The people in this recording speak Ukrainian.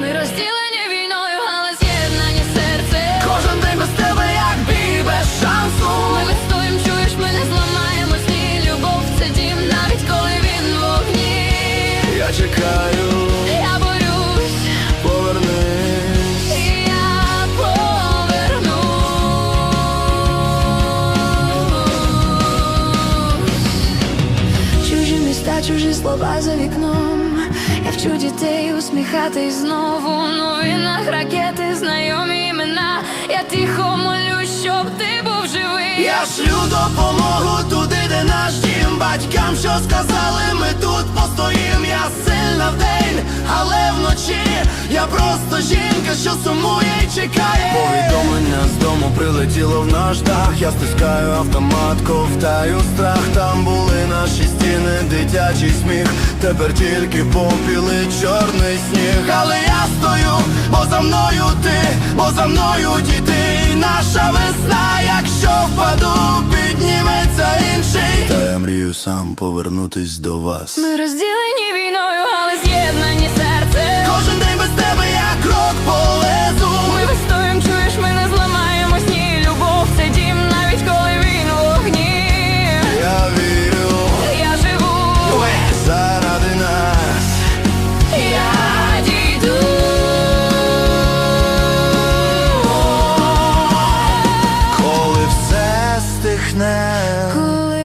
Ми розділені війною, але з'єднані серце. Кожен день без тебе, як бій без шансу. Ми вистоїм, чуєш, ми не зламаємось, ні любов це дім, навіть коли він в вогні. Я чекаю, Я борюсь, повернись. і я повернусь. Чужі міста, чужі слова за вікном. Вчу дітей усміхатись знову. В новинах ракети, знайомі імена. Я тихо молюсь, щоб ти був живий. Я шлю допомогу туди, де наш дім Батькам, що сказали, ми тут постоїм Я сильна вдень, але вночі Я просто жінка, що сумує і чекає Повідомлення з дому прилетіло в наш дах Я стискаю автомат, ковтаю страх Там були наші стіни, дитячий сміх. Тепер тільки попіли чорний сніг. Але я стою, бо за мною ти, бо за мною діти. І наша весна, якщо впаду, підніметься інший. Та я мрію сам повернутись до вас. Ми розділені війною, але з'єднані.